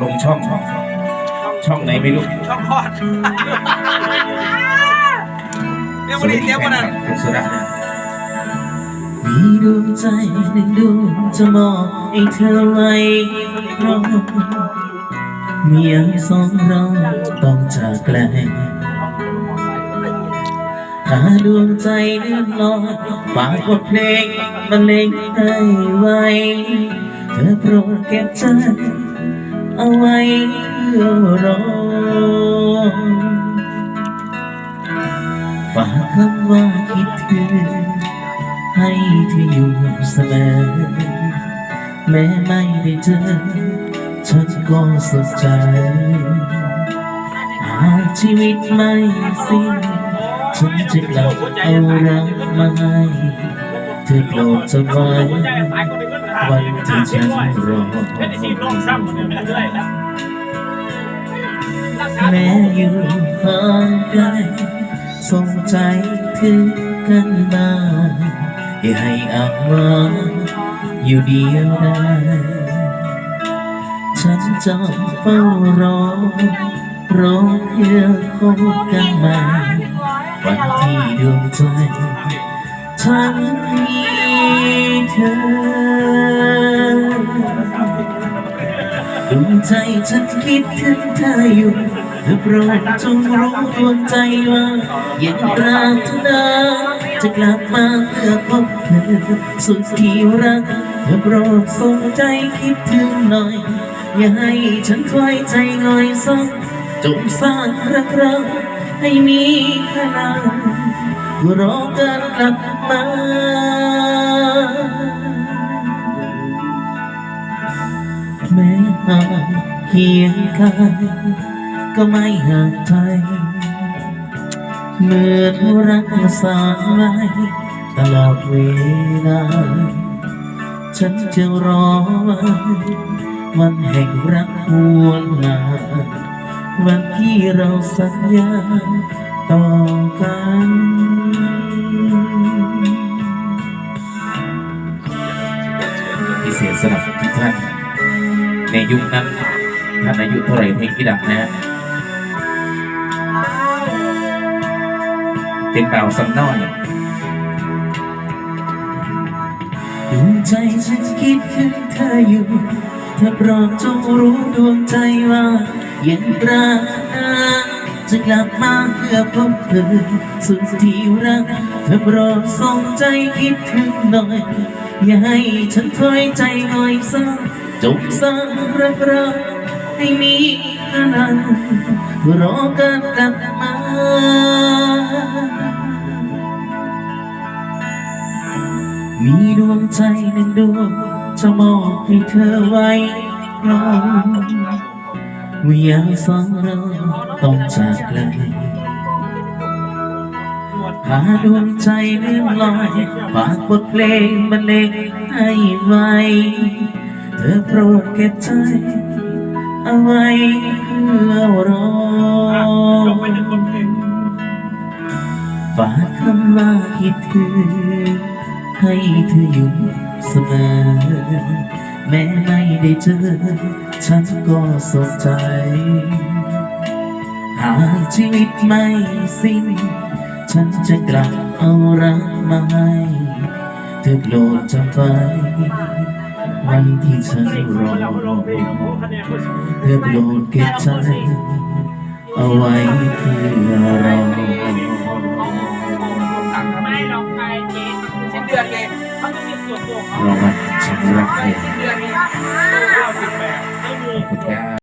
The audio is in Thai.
ลงช่อง ช่องไหนไม่รู้ช่องคลอดเรียกว่าดีเรียกว่านั้นคุณสุดามีดวงใจหนึ่งดวงจะมอบให้เธอไว้ครองเมียงสองเราต้องจากไกลหาดวงใจเลื่อนลอยฝากบทเพลงบรรเลงให้ไว้ เธอโปรดเก็บใจ เอาไว้เพื่อรอฝากคำว่าคิดถึงให้เธออยู่เสมอ แม้ไม่ได้เจอ ฉันก็สุขใจ หากชีวิตไม่สิ้น ฉันจะกลับเอารักมาให้เธอโปรดจำไว้ วันที่ฉันรอแม้อยู่ห่างไกลส่งใจถึงกันมาอย่าให้อ่านว่าอยู่เดียวได้ ฉันจะเฝ้ารอรอเพื่อพบกันใหม่วันที่ดวงใจฉันมีเธอ ดวงใจฉันคิดถึงเธออยู่เธอโปรดจงรู้ดวงใจว่ายังรารถนาจะกลับมาเพื่อพบเธอสุดที่รักเธอโปรดส่งใจคิดถึงหน่อย อย่าให้ฉันคอยใจง่อยซ้ำจงสร้างรักเราให้มีพลังรอการกลับมา ห่างเคียงกายก็ไม่ห่างใจเหมือนรักมาสานไว้ตลอดเวลา ฉันจะรอวันวันแห่งรักหวนหาวันที่เราสัญญาต่อกันพิเศษสำหรับทุกท่าน ในยุคนั้นท่านอายุเท่าไหร่เพลงที่ดังนะเป็นเบาสำน้อยดวงใจฉันคิดถึงเธออยู่ เธอโปรดจงรู้ดวงใจว่ายังปรารถนาจะกลับมาเพื่อพบเธอสุดที่รัก เธอโปรดส่งใจคิดถึงหน่อย อย่าให้ฉันคอยใจง่อยซ้ำ จงสร้างรักเราให้มีพลังรอการกลับมามีดวงใจหนึ่งดวงจะมอบให้เธอไว้รอวิญญาณสองเราต้องจากไกลหาดวงใจเลื่อนลอยฝากบทเพลงบรรเลงให้ไว้ เธอโปรดเก็บใจเอาไว้เพื่อรอฝากคำว่าคิดถึงให้เธออยู่เสมอ แม้ไม่ได้เจอ ฉันก็สนใจ หากชีวิตไม่สิ้น ฉันจะกลับเอารักมาให้ เธอโปรดจำไว้ วันที่ฉันรอเธอโปรดเก็บใจเอาไว้เพื่อเราไม่ลองไปเจ๊สิ้นเดือนไงเขาต้องมีส่วนตัวเขารางวัลชำรักเพลงสิ้นเดือ